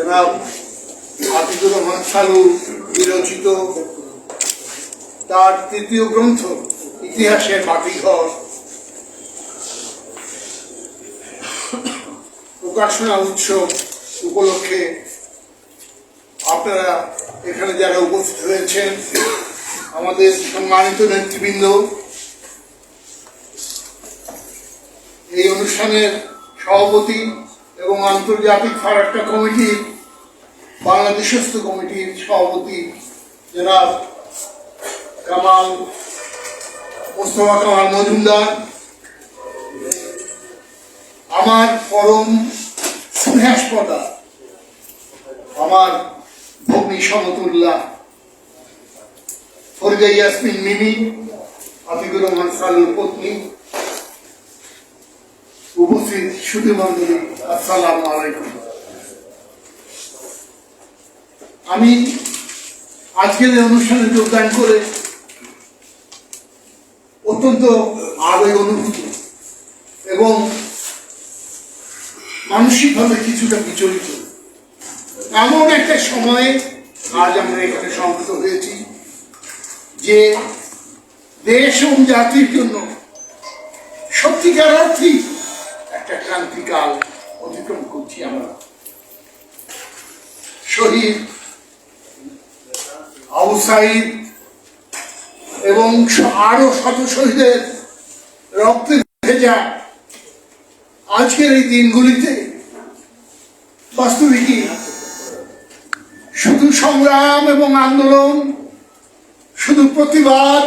জনাব রহমান সালু বিরচিত তার তৃতীয় গ্রন্থ, ইতিহাসের প্রকাশনা উৎসব উপলক্ষে আপনারা এখানে যারা উপস্থিত হয়েছেন, আমাদের সম্মানিত নেতৃবৃন্দ, এই অনুষ্ঠানের সভাপতি এবং আন্তর্জাতিক ফারাক্কা কমিটির বাংলাদেশস্থ কমিটির সভাপতি জনাব কামাল, মোস্তফা কামাল মজুমদার, আমার পরম স্নেহাস্পদা আমার ভগ্নী সমতুল্লাহ ফরিদা ইয়াসমিন মিমি, আতিকুর রহমান সালুর পত্নী, উপস্থিত সুধী মন্ডলী, আসসালামু আলাইকুম। আমি আজকের এই অনুষ্ঠানে যোগদান করে অত্যন্ত আবেগ অনুভূত এবং মানসিকভাবে কিছুটা বিচলিত। এমন একটা সময়ে আজ আমরা এখানে সমবেত হয়েছি যে দেশ এবং জাতির জন্য সত্যিকার অর্থেই একটা ক্রান্তিকাল অতিক্রম করছি আমরা। শহীদ আবু সাইদ এবং আরও শত শহীদের রক্তে ভেজা আজকের এই দিনগুলিতে বাস্তবিকই শুধু সংগ্রাম এবং আন্দোলন, শুধু প্রতিবাদ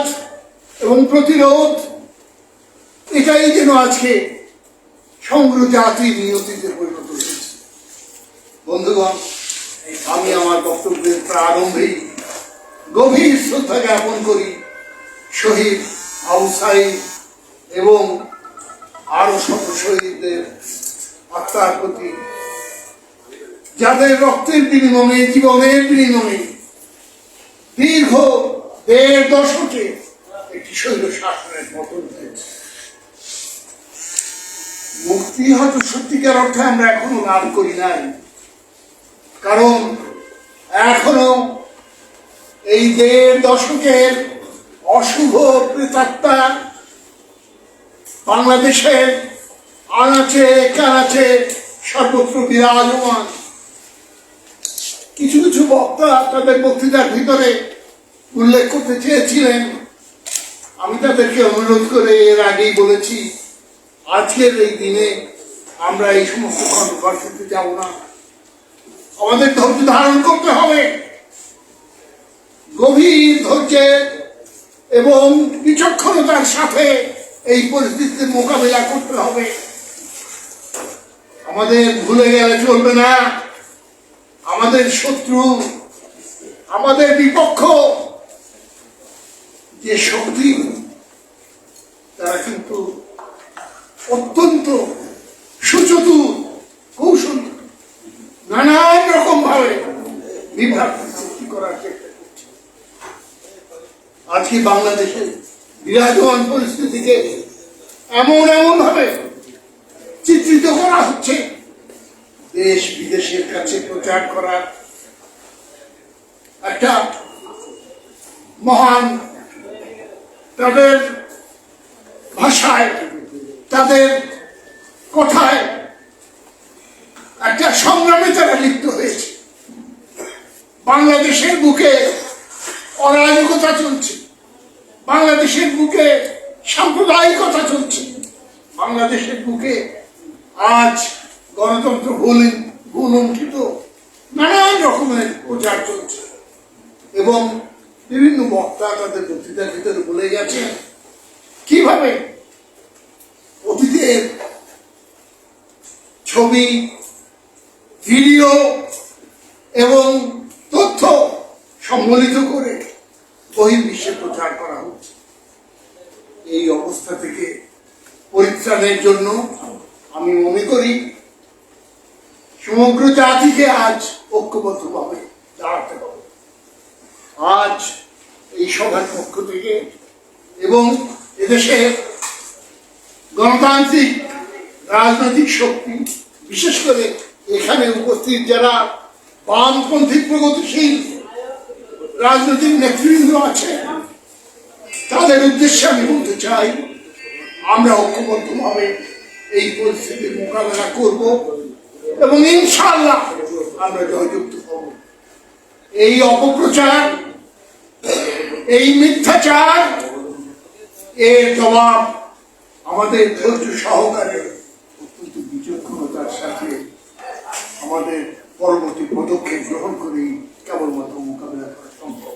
এবং প্রতিরোধ, এটাই যেন আজকে সমগ্র জাতির নিয়তিতে পরিণত হয়েছে। বন্ধুগণ, আমি আমার বক্তব্যের প্রারম্ভেই গভীর শ্রদ্ধা জ্ঞাপন করি শহীদ আবু সাইদ এবং আরও শত শহীদদের আত্মার প্রতি। যাদের রক্তের বিনিময়ে, জীবনের বিনিময়ে দীর্ঘ দেড় দশকে একটি শৈল শাসনের পতন হয়েছে মুক্তি হয়তো সত্যিকার অর্থে আমরা এখনও লাভ করি নাই। কারণ এখনও এই দেড় দশকের অশুভ প্রেতাত্মা বাংলাদেশের আনাচে কানাচে সর্বত্র বিরাজমান। কিছু কিছু বক্তা তাদের বক্তৃতার ভিতরে উল্লেখ করতে চেয়েছিলেন। আমি তাদেরকে অনুরোধ করে এর আগেই বলেছি, আজকের এই দিনে আমরা এই সমস্ত কর্মকর্তাতে যাব না। আমাদের ধৈর্য ধারণ করতে হবে। গভীর ধৈর্যের এবং বিচক্ষণতার সাথে এই পরিস্থিতির মোকাবিলা করতে হবে। আমাদের ভুলে গেলে চলবে না। আমাদের শত্রু, আমাদের বিপক্ষ, যে শক্তি, তারা কিন্তু অত্যন্ত সুচতুর, কৌশল, নানান রকম ভাবে বিভ্রান্তি সৃষ্টি করার চেষ্টা আজকে বাংলাদেশের বিরাজমান পরিস্থিতিকে এমন এমন ভাবে চিত্রিত করা হচ্ছে, দেশ বিদেশের কাছে প্রচার করার একটা মহান তাদের ভাষায়, তাদের কথায় একটা সংগ্রামে তারা লিপ্ত হয়েছে। বাংলাদেশের বুকে অরাজকতা চলছে। বাংলাদেশের বুকে সাম্প্রদায়িকতা চলছে। বাংলাদেশের বুকে আজ গণতন্ত্র ভুল ভুলঙ্কিত নানান রকমের প্রচার চলছে। এবং বিভিন্ন বক্তা তাদের বক্তৃতার ভিতরে বলে গেছে, কীভাবে অতীতের ছবি, ভিডিও এবং তথ্য সম্বলিত করে বহির্বিশ্বে প্রচার করা হচ্ছে। এই অবস্থা থেকে পরিত্রাণের জন্য আমি মনে করি সমগ্র জাতিকে আজ ঐক্যবদ্ধভাবে দাঁড়াতে হবে। আজ এই সভার পক্ষ থেকে এবং এদেশের গণতান্ত্রিক রাজনৈতিক শক্তি, বিশেষ করে এখানে উপস্থিত যারা বামপন্থী প্রগতিশীল রাজনৈতিক নেতৃবৃন্দ আছে, তাদের উদ্দেশ্যে আমি বলতে চাই, আমরা ঐক্যবদ্ধভাবে এই পরিস্থিতির মোকাবেলা করব এবং ইনশাল্লাহ আমরা জয়যুক্ত হব। এই অপপ্রচার, এই মিথ্যাচার, এর জবাব আমাদের ধৈর্য সহকারে অত্যন্ত বিচক্ষণতার সাথে আমাদের পরবর্তী পদক্ষেপ গ্রহণ করেই কেবলমাত্র মোকাবিলা করা সম্ভব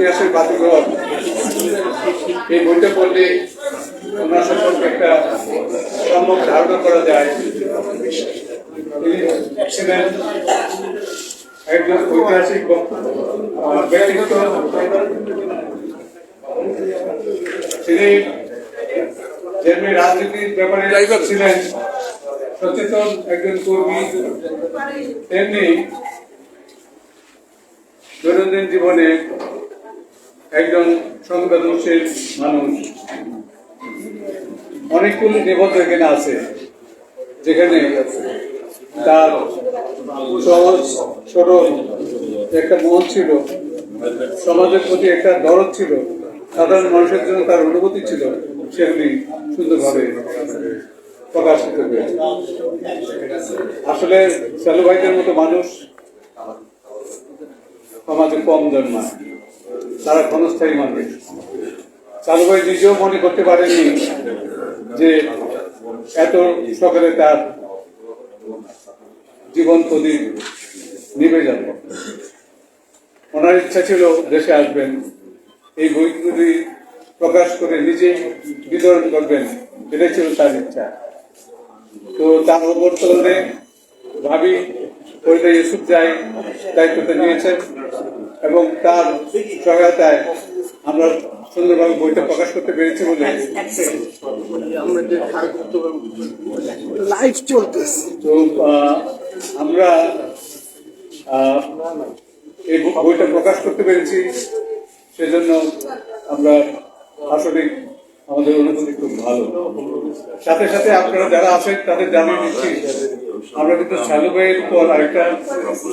ইতিহাসের বাতিঘর। এই বইটা পড়লে ওনার সম্পর্কে একটা সম্যক ধারণা করা যায়। ছিলেন একজন ঐতিহাসিক আহ, ব্যক্তিত্ব তিনি যেমনি রাজনীতির ব্যাপারে ছিলেন সচেতন একজন কর্মী। তেমনি দৈনন্দিন জীবনে একজন সংবেদনশীল মানুষ। অনেকগুলি নিবন্ধ এখানে আছে, যেখানে তার সহজ, সরল একটা মন ছিল, সমাজের প্রতি একটা দরদ ছিল, সাধারণ মানুষের জন্য তার অনুভূতি ছিল, সেগুলি সুন্দরভাবে প্রকাশিত হয়েছে। আসলে সালু ভাইদের মতো মানুষ সমাজে কম জন্মায়। তারা ক্ষণস্থায়ী মানুষ চালুভাই নিজেও মনে করতে পারেননি যে এত সকালে তার জীবন প্রদীপ নিভে যাবে ওনার ইচ্ছা ছিল দেশে আসবেন। এই বইগুলি প্রকাশ করে নিজেই বিতরণ করবেন। এটাই ছিল তার ইচ্ছা। তো তার বর্তমানে ভাবি ওইটা ইউসুফ যাই দায়িত্বটা নিয়েছেন। এবং তার সহায়তায় আমরা সুন্দরভাবে বইটা প্রকাশ করতে পেরেছি বলে লাইভ চলতেছে। তো আমরা এই বইটা প্রকাশ করতে পেরেছি। সেজন্য আমরা আসলে আমাদের অনুভূতি খুব ভালো। সাথে সাথে আপনারা যারা আছেন তাদের জানিয়ে দিচ্ছি আমরা কিন্তু ভাইয়ের উপর আরেকটা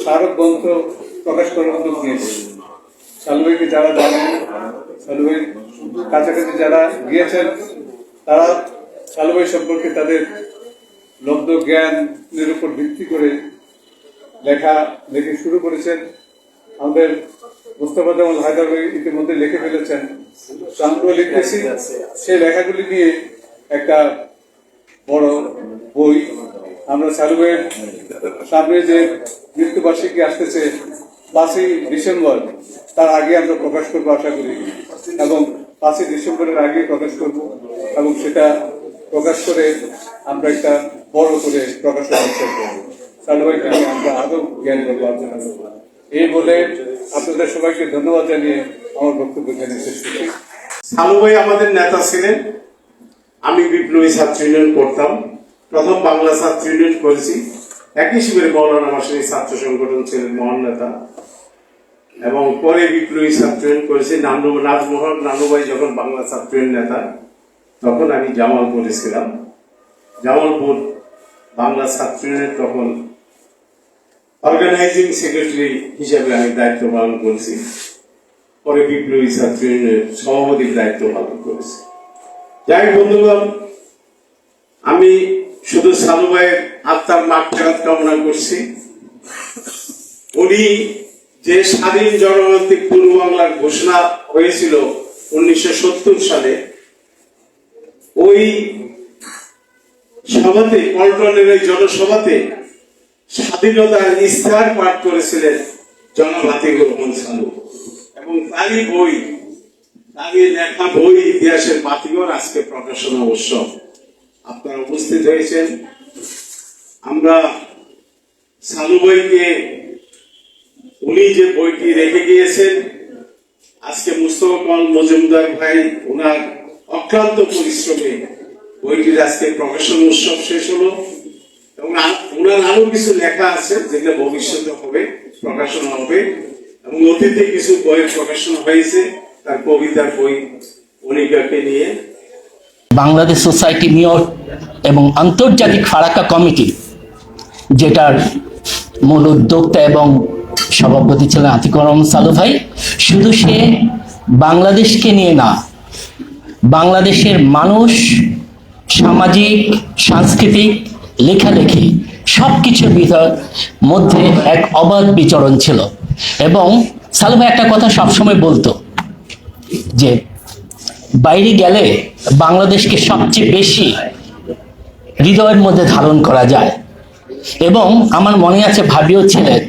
স্মারক গ্রন্থ প্রকাশ করার উদ্যোগ নিয়েছি শালু ভাইকে যারা জানেন শালু ভাই কাছাকাছি যারা গিয়েছেন, তারা শালু ভাই সম্পর্কে তাদের লব্ধ জ্ঞানের উপর ভিত্তি করে লেখা লেখে শুরু করেছেন। আমাদের মুস্তফা জামাল হায়দার ইতিমধ্যে লিখে ফেলেছেন। আমরাও লিখতেছি সেই লেখাগুলি নিয়ে একটা বড় বই। আমরা সালুবের সামনে যে মৃত্যুবার্ষিকী আসতেছে পাঁচই ডিসেম্বর, তার আগে আমরা প্রকাশ করব, আশা করি। এবং পাঁচই ডিসেম্বরের আগে প্রকাশ করব। এবং সেটা প্রকাশ করে আমরা একটা বড় করে প্রকাশনা উৎসব করব। নিয়ে আমরা আরও জ্ঞান করব, আলোচনা করব। এই বলে আপনাদের সবাইকে ধন্যবাদ জানিয়ে আমার বক্তব্য এখানে শেষ করছি। সালু ভাই আমাদের নেতা ছিলেন। আমি বিপ্লবী ছাত্র ইউনিয়ন করতাম। প্রথম বাংলা ছাত্র ইউনিয়ন করেছি। একই শিবিরে মৌলানা মাসিনী ছাত্র সংগঠন ছিলেন মহান নেতা। এবং পরে বিপ্লবী ছাত্র ইউনিয়ন করেছি। নানু নাজমোহন নানু ভাই যখন বাংলা ছাত্র ইউনিয়ন নেতা, তখন আমি জামালপুরে ছিলাম। জামালপুর বাংলা ছাত্র তখন অর্গানাইজিং সেক্রেটারি হিসেবে আমি দায়িত্ব পালন করেছি। পরে বিপ্লবী ছাত্র ইউনিয়নের সভাপতির দায়িত্ব পালন করেছি। যাই বন্ধুগণ, আমি শুধু সালু ভাইয়ের আত্মার মাঠঘাত কামনা করছি। উনি যে স্বাধীন জনগণতান্ত্রিক পূর্ব বাংলার ঘোষণা হয়েছিল উনিশশো সালে, ওই সভাতে, পল্টনের ওই জনসভাতে স্বাধীনতার ইস্তাহার পাঠ করেছিলেন রহমান সালু এবং তারই বই, তারই লেখা বই ইতিহাসের বাতিঘর আজকে প্রকাশনা উৎসব। আপনারা উপস্থিত হয়েছেন। আমরা সালু বইকে, উনি যে বইটি রেখে গিয়েছেন, আজকে মুস্তফা কামাল মজুমদার ভাই ওনার অক্লান্ত পরিশ্রমে বইটির আজকে প্রকাশন উৎসব শেষ হলো। এবং ওনার আরও কিছু লেখা আছে যেগুলো ভবিষ্যতে হবে, প্রকাশন হবে। এবং অতীতে কিছু বইয়ের প্রকাশন হয়েছে, তার কবিতার বই অনিকাকে নিয়ে। বাংলাদেশ সোসাইটি নিউ এবং আন্তর্জাতিক ফারাক্কা কমিটি যেটার মূল উদ্যোক্তা এবং সভাপতি ছিলেন আতিকুর রহমান সালু ভাই। শুধু সে বাংলাদেশকে নিয়ে না, বাংলাদেশের মানুষ, সামাজিক, সাংস্কৃতিক, লেখালেখি সব কিছুর মধ্যে এক অবাধ বিচরণ ছিল। এবং সালু ভাই একটা কথা সবসময় বলতো যে, বাইরে গেলে বাংলাদেশকে সবচেয়ে বেশি হৃদয়ের মধ্যে ধারণ করা যায়। এবং আমার মনে আছে ভাবিও ছিলেন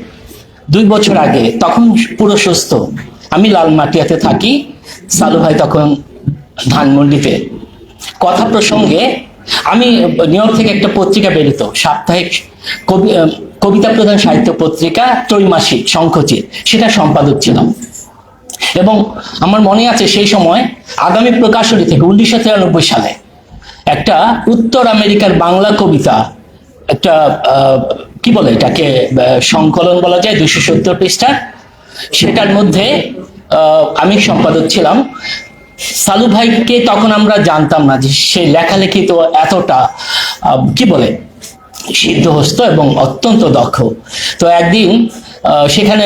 দুই বছর আগে তখন পুরো সুস্থ। আমি লালমাটিয়াতে থাকি। সালু ভাই তখন ধানমন্ডিতে। কথা প্রসঙ্গে আমি নিউ ইয়র্ক থেকে একটা পত্রিকা বেরোতো। সাপ্তাহিক কবি কবিতা প্রধান সাহিত্য পত্রিকা ত্রৈমাসিক শঙ্খচির সেটা সম্পাদক ছিলাম। এবং আমার মনে আছে সেই সময় আগামী প্রকাশনী থেকে উনিশশো তিরানব্বই সালে একটা উত্তর আমেরিকার বাংলা কবিতা একটা কি বলে এটাকে সংকলন বলা যায় দুশো সত্তর পৃষ্ঠা সেটার মধ্যে আমি সম্পাদক ছিলাম। সালু ভাইকে তখন আমরা জানতাম না যে সে লেখালেখি তো এতটা কি বলে, সিদ্ধহস্ত এবং অত্যন্ত দক্ষ। তো একদিন সেখানে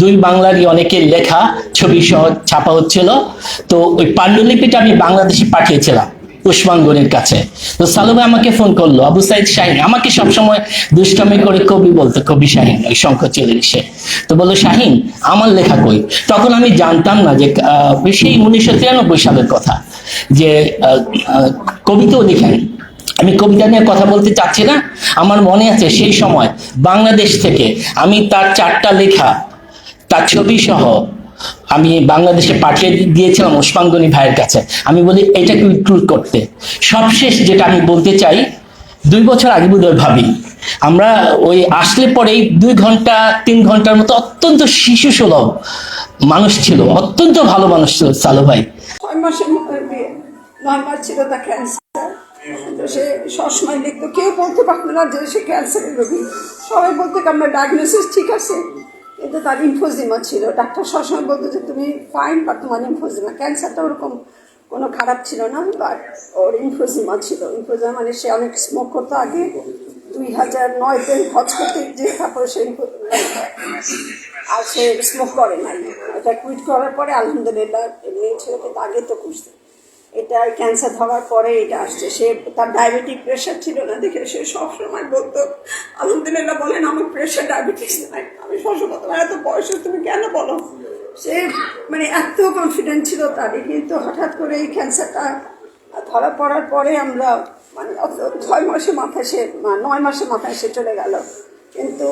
দুই বাংলারই অনেকের লেখা ছবি সহ ছাপা হচ্ছিল। তো ওই পাণ্ডুলিপিটা আমি বাংলাদেশে পাঠিয়েছিলাম। উসমান গনির কাছে। তো সালুবাই আমাকে ফোন করল, আবু সাইদ শাহিন, আমাকে সবসময় দুষ্টমি করে কবি বলতো, কবি শাহিন, ওই শঙ্করচিলের সে। তো বলল, শাহিন, আমার লেখা কই? তখন আমি জানতাম না যে সেই উনিশশো তিরানব্বই সালের কথা, যে কবিতাও লিখেন আমি কবিতা নিয়ে কথা বলতে চাচ্ছি না, আমার মনে আছে সেই সময় বাংলাদেশ থেকে আমি তার চারটা লেখা, তার ছবি সহ আমি বাংলাদেশে পাঠিয়ে দিয়েছিলাম ওসমানগনি ভাইয়ের কাছে। আমি বলি এটাকে ইনক্লুড করতে। সবশেষ যেটা আমি বলতে চাই, দুই বছর আগে বোধহয় ভাবি, আমরা ওই আসলে পরেই দুই ঘণ্টা, তিন ঘণ্টার মতো অত্যন্ত শিশু সুলভ মানুষ ছিল, অত্যন্ত ভালো মানুষ ছিল সালু ভাই। ছয় মাসের ছিল তার ক্যান্সার তো সে সবসময় লিখতো, কেউ বলতে পারতো না যে সে ক্যান্সারের রোগী। সবাই বলতো কি আপনার ডায়াগনোসিস ঠিক আছে। কিন্তু তার ইনফোজিমা ছিল। ডাক্তার সবসময় বলতো যে, তুমি ফাইন বা তোমার ইনফোজিমা ক্যান্সারটা ওরকম কোনো খারাপ ছিল না বাট ওর ইনফোজিমা ছিল। ইনফোজিমা মানে সে অনেক স্মোক করতো আগে। দুই হাজার নয়তে হজ করতে যে তারপরে সে আর সে স্মোক করে নাই। এটা কুইট করার পরে আলহামদুলিল্লাহ, এমনি ছিল, কিন্তু আগে তো খুঁজতে এটা ক্যান্সার হওয়ার পরে এটা আসছে। সে তার ডায়াবেটিক প্রেশার ছিল না দেখে সে সবসময় বলতো, আলহামদুলিল্লাহ, বলেন আমার প্রেশার ডায়াবেটিস নাই আমি সবসময় তোমার এত বয়সে তুমি কেন বলো? সে মানে এত কনফিডেন্ট ছিল তারই কিন্তু হঠাৎ করে এই ক্যান্সারটা ধরা পড়ার পরে আমরা মানে ছয় মাসে মাথায় সে নয় মাসে মাথায় সে চলে গেল। কিন্তু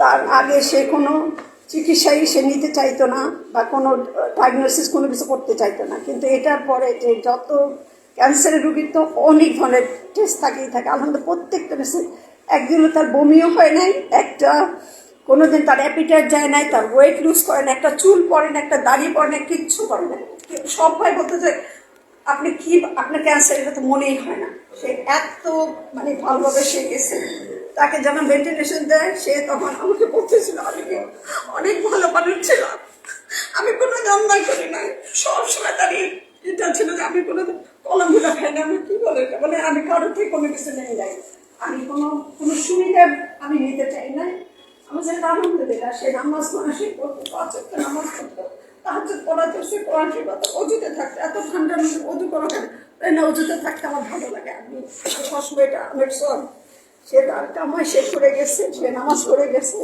তার আগে সে কোনো চিকিৎসাই সে নিতে চাইতো না, বা কোনো ডায়াগনোসিস কোনো কিছু করতে চাইতো না। কিন্তু এটার পরে যে যত ক্যান্সারের রুগীর তো অনেক ধরনের টেস্ট থাকেই থাকে। আলহামদুলিল্লাহ, প্রত্যেকটা একদিনও তার বমিও হয় নাই, একটা কোনো দিন তার অ্যাপিটাইট যায় নাই, তার ওয়েট লুজ করে না একটা চুল পড়ে না একটা দাড়ি পড়ে না কিচ্ছু করে না সবাই বলতে যে, আপনি কি, আপনার ক্যান্সার এটা তো মনেই হয় না। সে এত মানে ভালোভাবে সে গেছে। তাকে যখন ভেন্টিলেশন দেয়, সে তখন আমাকে বলতেছিল, আমি অনেক ভালো মানুষ ছিল আমি কোনো জন্মাই করি নাই। সবসময় তার এটা ছিল যে, আমি কোনো কলমগুলো খাই না। আমি কি বলে এটা বলে আমি কারোর থেকে কোনো কিছু নেই যাই আমি কোনো কোনো সুবিধা আমি নিতে চাই না আমার সাথে আলহামদুলিল্লাহ সে নামাজ পড়া, সে করতো পাঁচ ওয়াক্ত নামাজ পড়তো। তাহাজুদ পড়াতে সে কোরআন কথা অজুতে থাকতে। এত ঠান্ডার মধ্যে অজু করা কেন? তাই না, অজুতে থাকতে আমার ভালো লাগে। আমি এটা অনেক সব, সে তার কামাই শেষ করে গেছে, সে নামাজ পড়ে গেছে।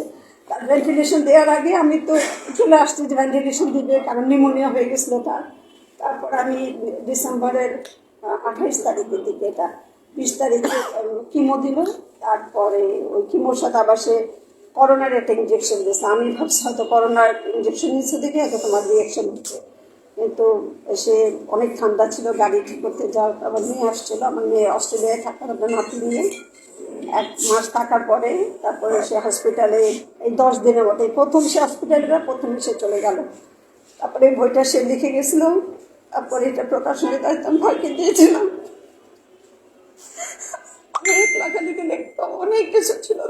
তার ভেন্টিলেশন দেওয়ার আগে আমি তো চলে আসছি যে ভেন্টিলেশন দিবে, কারণ নিউমোনিয়া হয়ে গেছিল তার। তারপর আমি ডিসেম্বরের আঠাইশ তারিখের দিকে এটা বিশ তারিখে কিমো দিল। তারপরে ওই কিমোর সাথে আবার সে করোনার একটা ইঞ্জেকশন দিয়েছে। আমি ভাবছি হয়তো করোনার ইঞ্জেকশন নিচ্ছে দেখে হয়তো তোমার রিয়াকশন হচ্ছে। কিন্তু সে অনেক ঠান্ডা ছিল, গাড়ি ঠিক করতে যাওয়ার আবার মেয়ে আসছিল। আমার মেয়ে অস্ট্রেলিয়ায় থাকার একটা নাতি নিয়ে। এক মাস থাকার পরে তারপরে সে হসপিটালে এই দশ দিনের মতো প্রথম সে হসপিটালে প্রথম সে চলে গেল। তারপরে বইটা সে লিখে গেছিল। তারপরে এটা প্রকাশনের দায়িত্ব আমি ভাইকে দিয়েছিলাম অনেক লেখালেখি লেখতো অনেক কিছু ছিল।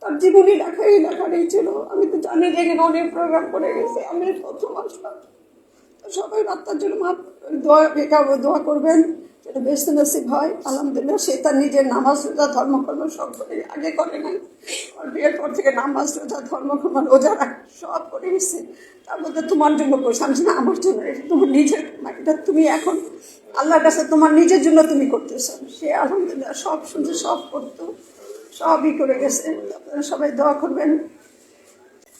তার। জীবনী লেখা এই লেখাটাই ছিল। আমি তো জানি যে এখানে অনেক প্রোগ্রাম করে গেছে। আমি প্রথম আসলাম। সবাই রাত্তার জন্য মা, দোয়া দোয়া করবেন। যেটা বেশি নসিব হয়, আলহামদুলিল্লাহ, সে তার নিজের নামাজ, রোজা, ধর্মকর্ম সব করে আগে করে নাই। আর বিয়ের পর থেকে নামাজ, রোজা, ধর্মকর্ম, রোজা সব করে গেছে তার মধ্যে তোমার জন্য করছে আমি না, আমার জন্য, এটা তোমার নিজের এটা তুমি এখন আল্লাহর কাছে তোমার নিজের জন্য তুমি করতেছো। সে আলহামদুলিল্লাহ সব শুনছে, সব করতো, সবই করে গেছে। আপনারা সবাই দোয়া করবেন।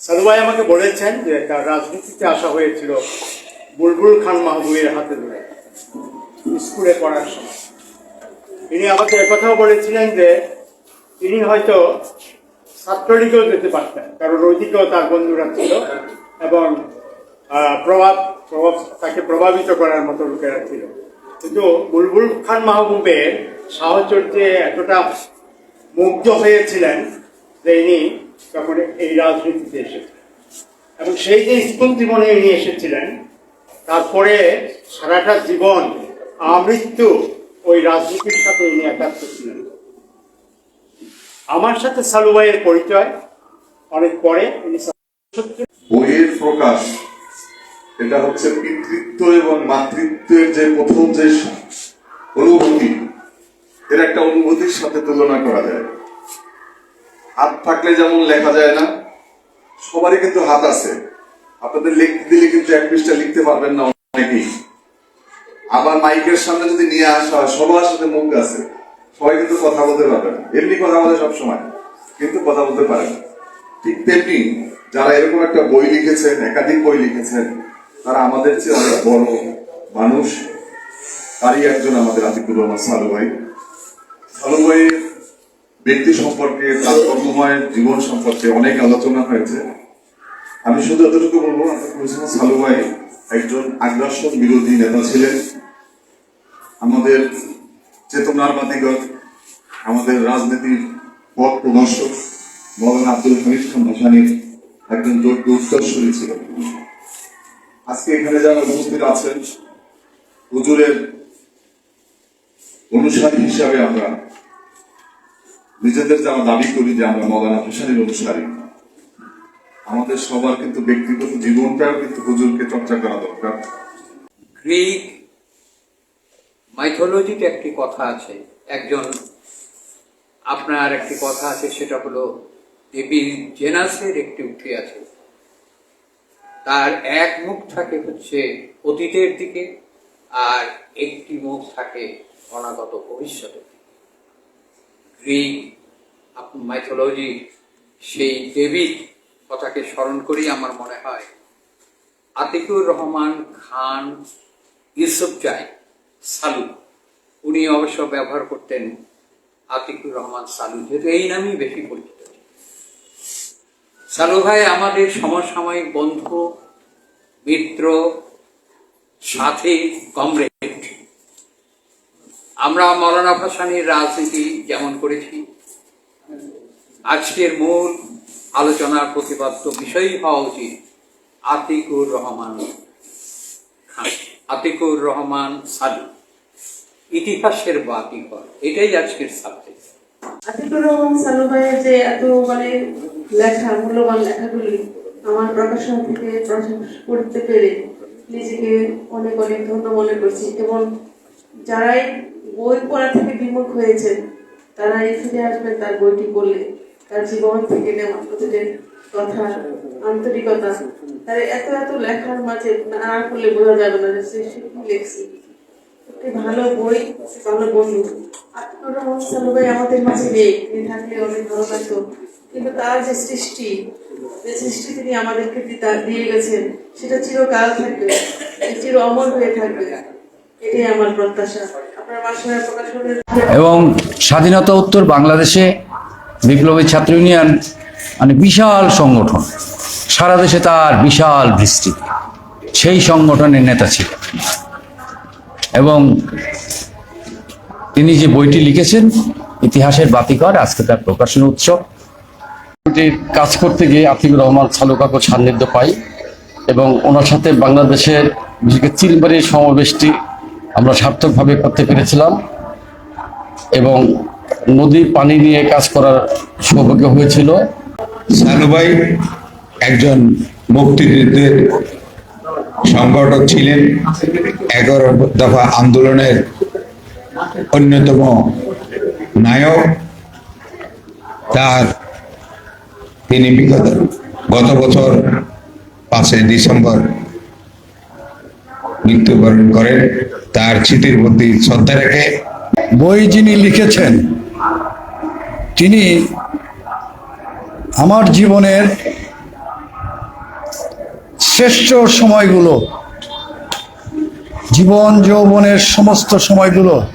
সাধুভাই আমাকে বলেছেন যে তার রাজনীতিতে আসা হয়েছিল বুলবুল খান মাহবুবের হাতে ধরে। স্কুলে পড়ার সময়। তিনি আমাকে একথাও বলেছিলেন যে তিনি হয়তো ছাত্রলীগেও যেতে পারতেন, কারণ ওইদিকেও তার বন্ধুরা ছিল এবং প্রভাব প্রভাব, তাকে প্রভাবিত করার মতো লোকেরা ছিল। কিন্তু বুলবুল খান মাহবুবের সাহচর্যে এতটা মুগ্ধ হয়েছিলেন যে ইনি তখন এই রাজনীতিতে এসেছিলেন এবং সেই যে স্কুল জীবনে ইনি এসেছিলেন, তারপরে সারাটা জীবন আমৃত্যু ওই রাজনীতির সাথে ইনি একাত্ম ছিলেন। আমার সাথে সালুবাইয়ের পরিচয়, অনেক পরে ইনি বইয়ের প্রকাশ, এটা হচ্ছে পিতৃত্ব এবং মাতৃত্বের যে প্রথম যে অনুভূতি, এর একটা অনুভূতির সাথে তুলনা করা যায়। হাত থাকলে যেমন লেখা যায় না, সবারই কিন্তু হাত আছে। আপনাদের লিখতে দিলে কিন্তু এক পৃষ্ঠা লিখতে পারবেন না অনেকেই। আবার মাইকের সামনে যদি নিয়ে আসা হয়, সবার সাথে মুখ আছে। সবাই কিন্তু কথা বলতে পারবে না। এমনি কথা বলে সবসময়, কিন্তু কথা বলতে পারে না। ঠিক তেমনি যারা এরকম একটা বই লিখেছেন, একাধিক বই লিখেছেন, তারা আমাদের চেয়ে অনেক বড় মানুষ। তারই একজন আমাদের আতিকুর রহমান সালু ভাই। সালু ভাইয়ের ব্যক্তি সম্পর্কে তার কর্মময় জীবন সম্পর্কে অনেক আলোচনা হয়েছে। আমি শুধু এতটুকু বলব, আতিকুর হোসেন সালু ভাই একজন আগ্রাসন বিরোধী নেতা ছিলেন। আমাদের চেতনার বাতিগত আমাদের রাজনীতির পথ প্রদর্শক মৌলানা আব্দুল হামিদ খান ভাসানির একজন যোগ্য উত্তরসূরি ছিলেন। আজকে এখানে যারা উপস্থিত আছেন, হুজুরের অনুসারী হিসাবে আমরা, নিজেদের যারা দাবি করি যে আমরা মৌলানা ভাসানির অনুসারী। আমাদের সবার কিন্তু ব্যক্তিগত জীবনটাও কিন্তু হুজুরকে চর্চা করা দরকার। গ্রিক মাইথোলজিতে একটি কথা আছে, একজন, আপনার একটি কথা আছে, সেটা হলো দেবী জেনাসের একটি উঠে আছে। তার এক মুখ থাকে হচ্ছে অতীতের দিকে, আর একটি মুখ থাকে অনাগত ভবিষ্যতের দিকে। গ্রিক মাইথোলজি সেই দেবীর কথাকে স্মরণ করেই আমার মনে হয়। আতিকুর রহমান খান ইউসুফ জাই সালু উনি অবশ্য ব্যবহার করতেন আতিকুর রহমান সালু যেহেতু এই নামই বেশি পরিচিত। সালু ভাই, আমাদের সমসাময়িক বন্ধু, মিত্র, সাথী, কমরেড। আমরা মৌলানা ভাসানির রাজনীতি যেমন করেছি, আজকের মূল আলোচনার প্রতিপাদ্য বিষয় হওয়া উচিত। আতিকুর রহমান খান। আতিকুর রহমান সালু ইতিহাসের বাতিঘর এটাই আজকের সাবজেক্ট আতিকুর রহমান সালু ভাইয়ের যে এত মানে লেখা, মূল্যবান লেখাগুলি আমার প্রকাশন থেকে প্রকাশ করতে পেরে নিজেকে অনেক অনেক ধন্য মনে করছি এবং যারাই বই পড়া থেকে বিমুখ হয়েছেন, তারাই ফিরে আসবেন তার বইটি পড়লে। তার জীবন থেকে নেওয়া প্রতিটি কথা, আন্তরিকতা। তার এত এত লেখার মাঝে না করলে বোঝা যাবে না যে সে সে কি লেখছে। একটি ভালো বই ভালো বন্ধু। আতিকুর রহমান ভাই আমাদের মাঝে নেই। তিনি থাকলে অনেক ভালো লাগতো। কিন্তু তার যে সৃষ্টি যে সৃষ্টি তিনি আমাদেরকে দিয়ে গেছেন, সেটা চিরকাল থাকবে। চির অমর হয়ে থাকবে। এটাই আমার প্রত্যাশা। আপনার মাসের প্রকাশনের এবং স্বাধীনতা উত্তর বাংলাদেশে বিপ্লবী ছাত্র ইউনিয়ন মানে বিশাল সংগঠন। সারা দেশে তার বিশাল দৃষ্টি সেই সংগঠনের নেতা ছিল। এবং তিনি যে বইটি লিখেছেন, ইতিহাসের বাতিকর আজকে তার প্রকাশন উৎসব। কাজ করতে গিয়ে আতিকুর রহমান সালুকাকুর সান্নিধ্য পাই এবং ওনার সাথে বাংলাদেশের বিশেষ চিলবাড়ির সমাবেশটি আমরা সার্থকভাবে করতে পেরেছিলাম। এবং নদীর পানি নিয়ে কাজ করার সৌভাগ্য হয়েছিল। সানুভাই একজন মুক্তিযুদ্ধের সংগঠক ছিলেন। এগারো দফা আন্দোলনের অন্যতম নায়ক। তার তিনি বিগত গত বছর পাঁচই ডিসেম্বর মৃত্যুবরণ করেন। তার স্মৃতির প্রতি শ্রদ্ধা রেখে বই যিনি লিখেছেন, তিনি আমার জীবনের শ্রেষ্ঠ সময়গুলো, জীবন যৌবনের সমস্ত সময়গুলো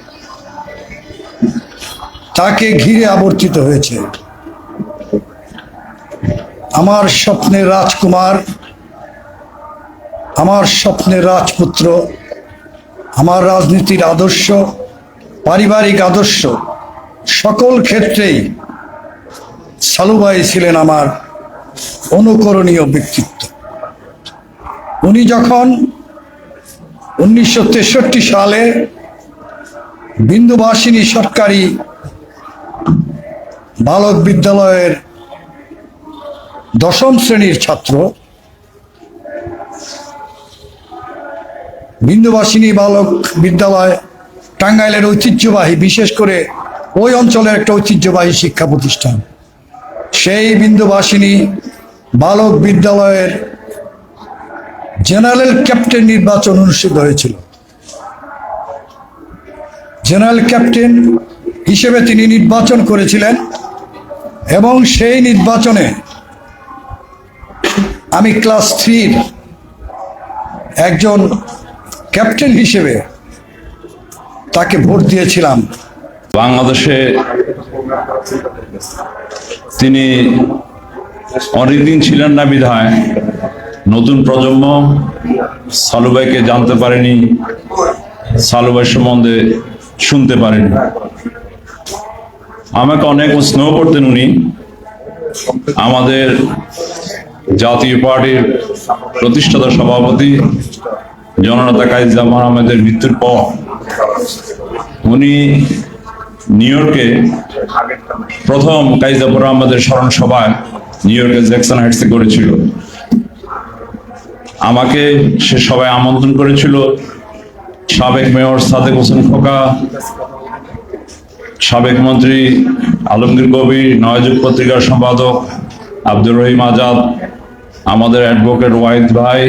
তাকে ঘিরে আবর্তিত হয়েছে। আমার স্বপ্নের রাজকুমার, আমার স্বপ্নের রাজপুত্র, আমার রাজনীতির আদর্শ পারিবারিক আদর্শ সকল ক্ষেত্রেই সালুবাই ছিলেন আমার অনুকরণীয় ব্যক্তিত্ব। উনি যখন উনিশশো তেষট্টি সালে বিন্দুবাসিনী সরকারি বালক বিদ্যালয়ের দশম শ্রেণির ছাত্র, বিন্দুবাসিনী বালক বিদ্যালয় টাঙ্গাইলের ঐতিহ্যবাহী, বিশেষ করে ওই অঞ্চলের একটা ঐতিহ্যবাহী শিক্ষা প্রতিষ্ঠান। সেই বিন্দুবাসিনী বালক বিদ্যালয়ের জেনারেল ক্যাপ্টেন নির্বাচন অনুষ্ঠিত হয়েছিল। জেনারেল ক্যাপ্টেন হিসেবে তিনি নির্বাচন করেছিলেন এবং সেই নির্বাচনে আমি ক্লাস থ্রির একজন ক্যাপ্টেন হিসেবে তাকে ভোট দিয়েছিলাম। বাংলাদেশে তিনি অনেকদিন ছিলেন না বিধায়। নতুন প্রজন্ম সালুবাইকে জানতে পারেনি সালুবাই সম্বন্ধে শুনতে পারেনি। আমাকে অনেক স্নেহ করতেন উনি। আমাদের জাতীয় পার্টির প্রতিষ্ঠাতা সভাপতি জননেতা কাইজ জামান আহমেদের মৃত্যুর পর উনি নিউ ইয়র্কে প্রথম কাইজাপুর আহমেদের স্মরণ সভায় নিউ ইয়র্কের জ্যাকসন হাইটসে করেছিল। আমাকে সে সবাই আমন্ত্রণ করেছিল। সাবেক মেয়র সাদেক হোসেন খোকা, সাবেক মন্ত্রী আলমগীর কবির, নয়যুগ পত্রিকার সম্পাদক আব্দুর রহিম আজাদ, আমাদের অ্যাডভোকেট ওয়াহিদ ভাই,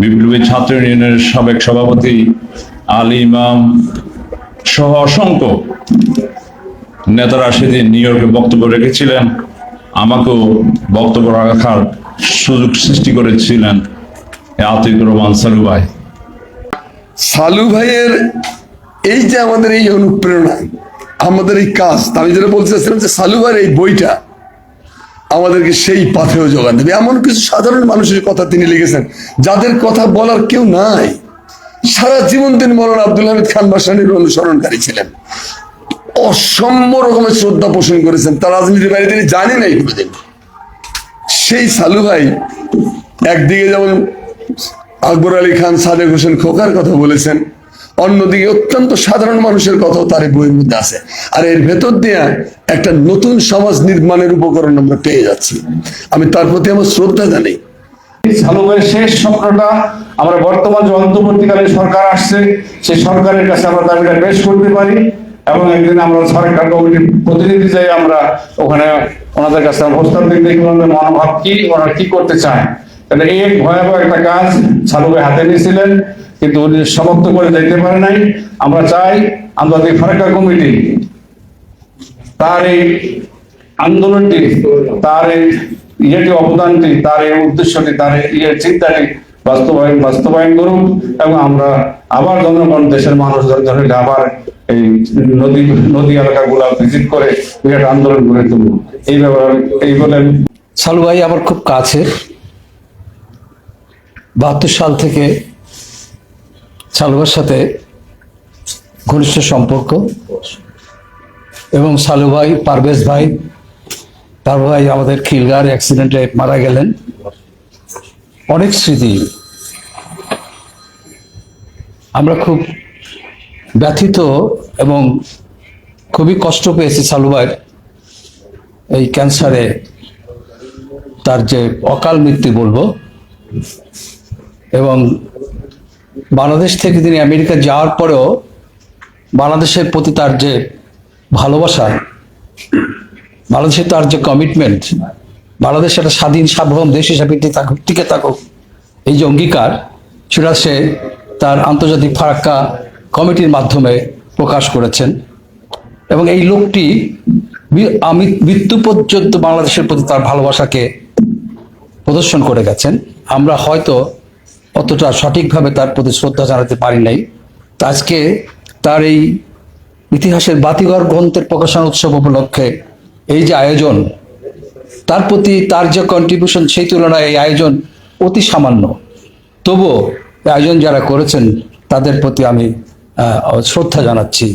বিপ্লবী ছাত্র ইউনিয়নের সাবেক সভাপতি আলী ইমাম সহ অসংখ্য নেতারা সেদিন নিউ ইয়র্কে বক্তব্য রেখেছিলেন, আমাকেও বক্তব্য রাখার সুযোগ সৃষ্টি করেছিলেন আতিকুর রহমান সালু ভাই। সালু ভাইয়ের এই যে আমাদের এই অনুপ্রেরণা, আমাদের এই কাজ আমি যেটা বলতে চাচ্ছিলাম যে সালু ভাইয়ের এই বইটা আমাদেরকে সেই পাথেও যোগান দেবে। এমন কিছু সাধারণ মানুষের কথা তিনি লিখেছেন, যাদের কথা বলার কেউ নাই। সারা জীবন তিনি মৌলানা আব্দুল হামিদ খান বাসানির অনুসরণকারী ছিলেন। অসম্য রকমের শ্রদ্ধা পোষণ করেছেন। তার রাজনীতির বাইরে তিনি জানি নাই কোনোদিন। সেই সালু ভাই একদিকে যেমন আকবর আলী খান, সাদেক হোসেন খোকার কথা বলেছেন, অন্যদিকে অত্যন্ত সাধারণ মানুষের কথাও তার বইয়ের মধ্যে আছে। আর এর ভেতর দিয়ে একটা নতুন সমাজ নির্মাণের উপকরণ আমরা পেয়ে যাচ্ছি। আমি তার প্রতি আমার শ্রদ্ধা সালুমের শেষ স্বপ্নটা আমরা বর্তমান যে অন্তর্বর্তীকালীন সরকার আসছে, সেই সরকারের কাছে আমরা দাবিটা পেশ করতে পারি এবং একদিন আমরা সরকার কমিটির প্রতিনিধি যাই আমরা ওখানে ওনাদের কাছে দিই দেখি ওনাদের মনোভাব কি, ওনারা কি করতে চায়। তাহলে এই ভয়াবহ একটা কাজ সালুকে হাতে নিয়েছিলেন, কিন্তু উনি সমাপ্ত করে যেতে পারে নাই। আমরা চাই আন্তর্জাতিক ফারাক্কা কমিটি তার এই আন্দোলনটি, তার এই ইয়েটি অবদানটি, তার এই উদ্দেশ্যটি, তার এই চিন্তাটি বাস্তবায়ন বাস্তবায়ন করুন এবং আমরা আবার জনগণ, দেশের মানুষ আবার এই নদী নদী এলাকাগুলা ভিজিট করে বিরাট আন্দোলন গড়ে তুলব এই ব্যাপারে এই বলেন সালু ভাই আমার খুব কাছের। বাহাত্তর সাল থেকে সালুভার সাথে ঘনিষ্ঠ সম্পর্ক এবং সালু ভাই, পারভেজ ভাই তার ভাই আমাদের খিলগার অ্যাক্সিডেন্টে মারা গেলেন। অনেক স্মৃতি। আমরা খুব ব্যথিত এবং খুবই কষ্ট পেয়েছি সালু ভাইয়ের এই ক্যান্সারে তার যে অকাল মৃত্যু বলব। এবং বাংলাদেশ থেকে তিনি আমেরিকা যাওয়ার পরেও বাংলাদেশের প্রতি তার যে ভালোবাসা, বাংলাদেশের তার যে কমিটমেন্ট বাংলাদেশ একটা স্বাধীন, সার্বভৌম দেশ হিসাবে থাকুক, টিকে থাকুক। এই যে অঙ্গীকার, সেটা সে তার আন্তর্জাতিক ফারাক্কা কমিটির মাধ্যমে প্রকাশ করেছেন। এবং এই লোকটি আমি মৃত্যু পর্যন্ত বাংলাদেশের প্রতি তার ভালোবাসাকে প্রদর্শন করে গেছেন। আমরা হয়তো অতটা সঠিকভাবে তার প্রতি শ্রদ্ধা জানাতে পারি নাই। আজকে তার এই ইতিহাসের বাতিঘর গ্রন্থের প্রকাশন উৎসব উপলক্ষে এই যে আয়োজন তার প্রতি তার যে কন্ট্রিবিউশন সেই তুলনায় এই আয়োজন অতি সামান্য। তবুও আয়োজন যারা করেছেন, তাদের প্রতি আমি শ্রদ্ধা জানাচ্ছি।